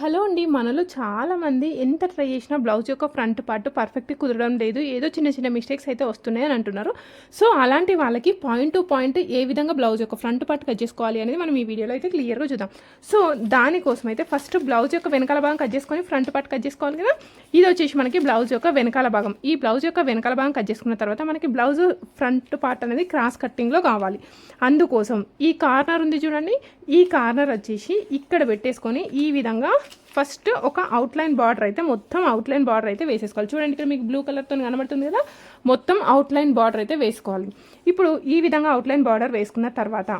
Hello అండి మనలో చాలామంది ఎంత ట్రై చేసినా బ్లౌజ్ యొక్క ఫ్రంట్ పార్ట్ పర్ఫెక్ట్ కుదరడం లేదు. ఏదో చిన్న చిన్న మిస్టేక్స్ అయితే వస్తున్నాయి అని అంటున్నారు. సో అలాంటి వాళ్ళకి పాయింట్ టు పాయింట్ ఏ విధంగా బ్లౌజ్ యొక్క ఫ్రంట్ పార్ట్ కట్ చేసుకోవాలి అనేది మనం ఈ వీడియోలో అయితే క్లియర్గా చూద్దాం. సో దానికోసం అయితే ఫస్ట్ బ్లౌజ్ యొక్క వెనకాల భాగం కట్ చేసుకొని ఫ్రంట్ పార్ట్ కట్ చేసుకోవాలి కదా? ఇది వచ్చేసి మనకి బ్లౌజ్ యొక్క వెనకాల భాగం. ఈ బ్లౌజ్ యొక్క వెనకాల భాగం కట్ చేసుకున్న తర్వాత మనకి బ్లౌజ్ ఫ్రంట్ పార్ట్ అనేది క్రాస్ కట్టింగ్లో కావాలి. అందుకోసం ఈ కార్నర్ ఉంది చూడండి. ఈ కార్నర్ వచ్చేసి ఇక్కడ పెట్టేసుకొని ఈ విధంగా ఫస్ట్ ఒక అవుట్లైన్ బార్డర్ అయితే మొత్తం అవుట్లైన్ బార్డర్ అయితే వేసేసుకోవాలి. చూడండి ఇక్కడ మీకు బ్లూ కలర్తో కనబడుతుంది కదా? మొత్తం అవుట్లైన్ బార్డర్ అయితే వేసుకోవాలి. ఇప్పుడు ఈ విధంగా అవుట్లైన్ బార్డర్ వేసుకున్న తర్వాత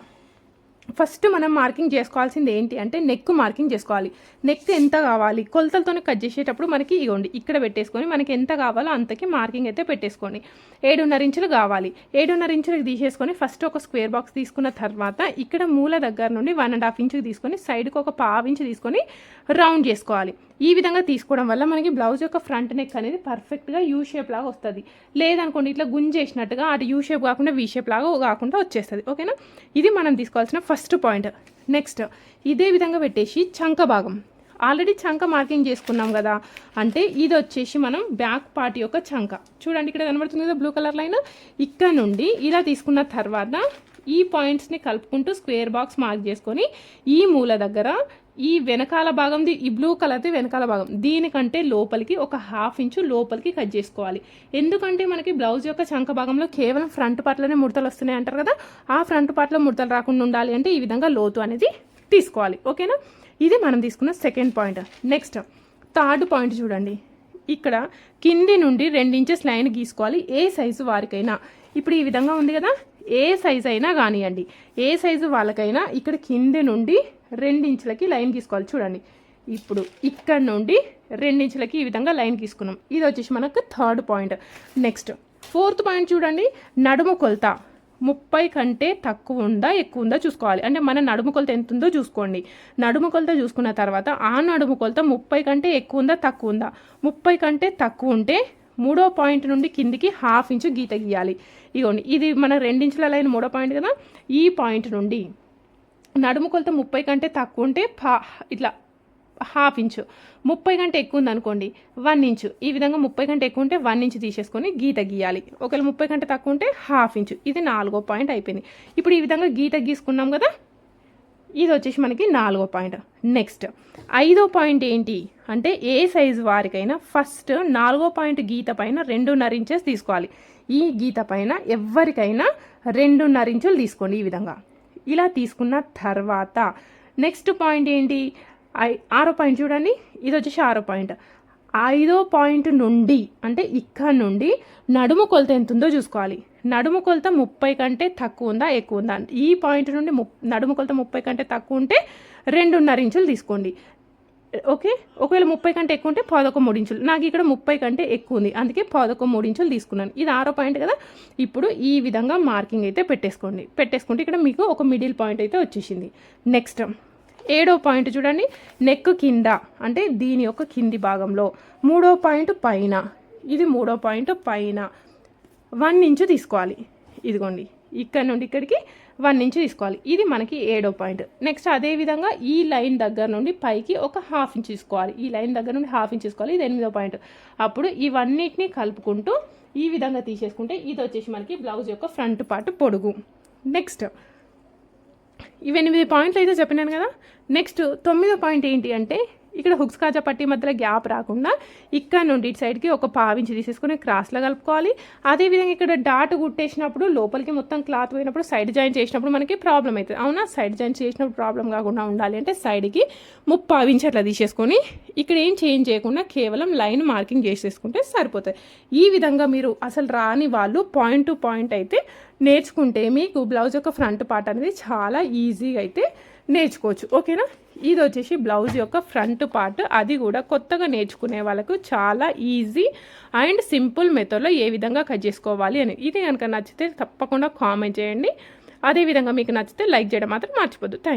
ఫస్ట్ మనం మార్కింగ్ చేసుకోవాల్సింది ఏంటి అంటే నెక్ మార్కింగ్ చేసుకోవాలి. నెక్ ఎంత కావాలి? కొలతలతోనే కట్ చేసేటప్పుడు మనకి ఇవ్వండి ఇక్కడ పెట్టేసుకొని మనకి ఎంత కావాలో అంతకి మార్కింగ్ అయితే పెట్టేసుకోండి. ఏడున్నర ఇంచులు కావాలి. ఏడున్నర ఇంచులకు తీసేసుకొని ఫస్ట్ ఒక స్క్వేర్ బాక్స్ తీసుకున్న తర్వాత ఇక్కడ మూల దగ్గర నుండి వన్ అండ్ హాఫ్ ఇంచుకి తీసుకొని సైడ్కి ఒక పావు ఇంచు తీసుకొని రౌండ్ చేసుకోవాలి. ఈ విధంగా తీసుకోవడం వల్ల మనకి బ్లౌజ్ యొక్క ఫ్రంట్ నెక్ అనేది పర్ఫెక్ట్గా యూ షేప్ లాగా వస్తుంది. లేదనుకోండి ఇట్లా గుంజేసినట్టుగా అటు యూ షేప్ కాకుండా వీ షేప్ లాగా కాకుండా వచ్చేస్తుంది. ఓకేనా ఇది మనం తీసుకోవాల్సిన ఫస్ట్ పాయింట్ నెక్స్ట్ ఇదే విధంగా పెట్టేసి చంక భాగం. ఆల్రెడీ చంక మార్కింగ్ చేసుకున్నాం కదా? అంటే ఇది వచ్చేసి మనం బ్యాక్ పార్ట్ యొక్క చంక. చూడండి ఇక్కడ కనబడుతుంది కదా బ్లూ కలర్ లైన్ ఇక్కడ నుండి ఇలా తీసుకున్న తర్వాత ఈ పాయింట్స్ని కలుపుకుంటూ స్క్వేర్ బాక్స్ మార్క్ చేసుకొని ఈ మూల దగ్గర ఈ వెనకాల భాగంది ఈ బ్లూ కలర్ది వెనకాల భాగం. దీనికంటే లోపలికి ఒక హాఫ్ ఇంచు లోపలికి కట్ చేసుకోవాలి. ఎందుకంటే మనకి బ్లౌజ్ యొక్క చంక భాగంలో కేవలం ఫ్రంట్ పార్ట్లోనే ముడతలు వస్తున్నాయి అంటారు కదా ఆ ఫ్రంట్ పార్ట్లో ముడతలు రాకుండా ఉండాలి అంటే ఈ విధంగా లోతు అనేది తీసుకోవాలి. ఓకేనా? ఇది మనం తీసుకున్న second point next third point చూడండి. ఇక్కడ కింది నుండి ఇంచెస్ లైన్ గీసుకోవాలి ఏ సైజు వారికైనా. ఇప్పుడు ఈ విధంగా ఉంది కదా ఏ సైజు అయినా కానివ్వండి ఏ సైజు వాళ్ళకైనా ఇక్కడ కింద నుండి రెండించులకి లైన్ గీసుకోవాలి. చూడండి ఇప్పుడు ఇక్కడ నుండి రెండించులకి ఈ విధంగా లైన్ గీసుకున్నాం. ఇది వచ్చేసి మనకు third point next fourth point చూడండి నడుము కొలత ముప్పై కంటే తక్కువ ఉందా ఎక్కువ ఉందా చూసుకోవాలి. అంటే మన నడుము కొలత ఎంత ఉందో చూసుకోండి. నడుము కొలత చూసుకున్న తర్వాత ఆ నడుము కొలత ముప్పై కంటే ఎక్కువ ఉందా తక్కువ ఉందా? ముప్పై కంటే తక్కువ ఉంటే మూడో పాయింట్ నుండి కిందికి హాఫ్ ఇంచు గీత గీయాలి. ఇగోండి ఇది మన రెండించుల లైన్ మూడో పాయింట్ కదా? ఈ పాయింట్ నుండి నడుము కొలత ముప్పై కంటే తక్కువ ఉంటే ఇట్లా హాఫ్ ఇంచు. ముప్పై కంటే ఎక్కువ ఉందనుకోండి వన్ ఇంచు. ఈ విధంగా ముప్పై కంటే ఎక్కువ ఉంటే వన్ ఇంచు తీసేసుకొని గీత గీయాలి. ఒకవేళ ముప్పై కంటే తక్కువ ఉంటే హాఫ్ ఇంచు. ఇది నాలుగో పాయింట్ అయిపోయింది. ఇప్పుడు ఈ విధంగా గీత గీసుకున్నాం కదా? ఇది వచ్చేసి మనకి నాలుగో పాయింట్. నెక్స్ట్ ఐదో పాయింట్ ఏంటి? అంటే ఏ సైజు వారికైనా ఫస్ట్ నాలుగో పాయింట్ గీత పైన రెండున్నర ఇంచెస్ తీసుకోవాలి. ఈ గీత పైన ఎవరికైనా రెండున్నర ఇంచులు తీసుకోండి ఈ విధంగా. ఇలా తీసుకున్న తర్వాత నెక్స్ట్ పాయింట్ ఏంటి? ఆరో పాయింట్ చూడండి. ఇది వచ్చేసి ఆరో పాయింట్. ఐదో పాయింట్ నుండి అంటే ఇక్కడ నుండి నడుము కొలత ఎంత ఉందో చూసుకోవాలి. నడుము కొలత ముప్పై కంటే తక్కువ ఉందా? ఎక్కువ ఉందా? ఈ పాయింట్ నుండి నడుము కొలత ముప్పై కంటే తక్కువ ఉంటే రెండున్నర ఇంచులు తీసుకోండి. ఓకే? ఒకవేళ ముప్పై కంటే ఎక్కువ ఉంటే పదొక మూడు ఇంచులు. నాకు ఇక్కడ ముప్పై కంటే ఎక్కువ ఉంది. అందుకే పదొక మూడు ఇంచులు తీసుకున్నాను. ఇది ఆరో పాయింట్ కదా? ఇప్పుడు ఈ విధంగా మార్కింగ్ అయితే పెట్టేసుకోండి. పెట్టేసుకుంటే ఇక్కడ మీకు ఒక మిడిల్ పాయింట్ అయితే వచ్చేసింది. నెక్స్ట్ ఏడో పాయింట్ చూడండి. నెక్ కింద అంటే దీని యొక్క కింది భాగంలో. మూడో పాయింట్ పైన. ఇది మూడో పాయింట్ పైన. వన్ ఇంచు తీసుకోవాలి. ఇదిగోండి. ఇక్కడ నుండి ఇక్కడికి వన్ ఇంచు తీసుకోవాలి. ఇది మనకి ఏడో పాయింట్. నెక్స్ట్ అదేవిధంగా ఈ లైన్ దగ్గర నుండి పైకి ఒక హాఫ్ ఇంచ్ తీసుకోవాలి. ఈ లైన్ దగ్గర నుండి హాఫ్ ఇంచ్ తీసుకోవాలి. ఇది ఎనిమిదో పాయింట్. అప్పుడు ఇవన్నిటిని కలుపుకుంటూ ఈ విధంగా తీసేసుకుంటే ఇది వచ్చేసి మనకి బ్లౌజ్ యొక్క ఫ్రంట్ పార్ట్ పొడుగు. నెక్స్ట్ ఇవి ఎనిమిది పాయింట్లు అయితే చెప్పినాను కదా. నెక్స్ట్ తొమ్మిదో పాయింట్ ఏంటి అంటే ఇక్కడ హుక్స్ కాజా పట్టి మధ్యలో గ్యాప్ రాకుండా ఇక్కడ నుండి ఇటు సైడ్కి ఒక పావించి తీసేసుకుని క్రాస్లో కలుపుకోవాలి. అదేవిధంగా ఇక్కడ డాట్ కుట్టేసినప్పుడు లోపలికి మొత్తం క్లాత్ పోయినప్పుడు సైడ్ జాయిన్ చేసినప్పుడు మనకి ప్రాబ్లం అవుతుంది. అవునా? సైడ్ జాయిన్ చేసినప్పుడు ప్రాబ్లం కాకుండా ఉండాలి అంటే సైడ్కి ముప్పావించి అట్లా తీసేసుకొని ఇక్కడ ఏం చేంజ్ చేయకుండా కేవలం లైన్ మార్కింగ్ చేసేసుకుంటే సరిపోతుంది. ఈ విధంగా మీరు అసలు రాని వాళ్ళు పాయింట్ టు పాయింట్ అయితే నేర్చుకుంటే మీకు బ్లౌజ్ యొక్క ఫ్రంట్ పార్ట్ అనేది చాలా ఈజీగా అయితే నేర్చుకోవచ్చు. ఓకేనా? ఇది వచ్చేసి బ్లౌజ్ యొక్క ఫ్రంట్ పార్ట్. అది కూడా కొత్తగా నేర్చుకునే వాళ్ళకు చాలా ఈజీ అండ్ సింపుల్ మెథడ్లో ఏ విధంగా కట్ చేసుకోవాలి అని. ఇది కనుక నచ్చితే తప్పకుండా కామెంట్ చేయండి. అదేవిధంగా మీకు నచ్చితే లైక్ చేయడం మాత్రం మర్చిపోద్దు. థ్యాంక్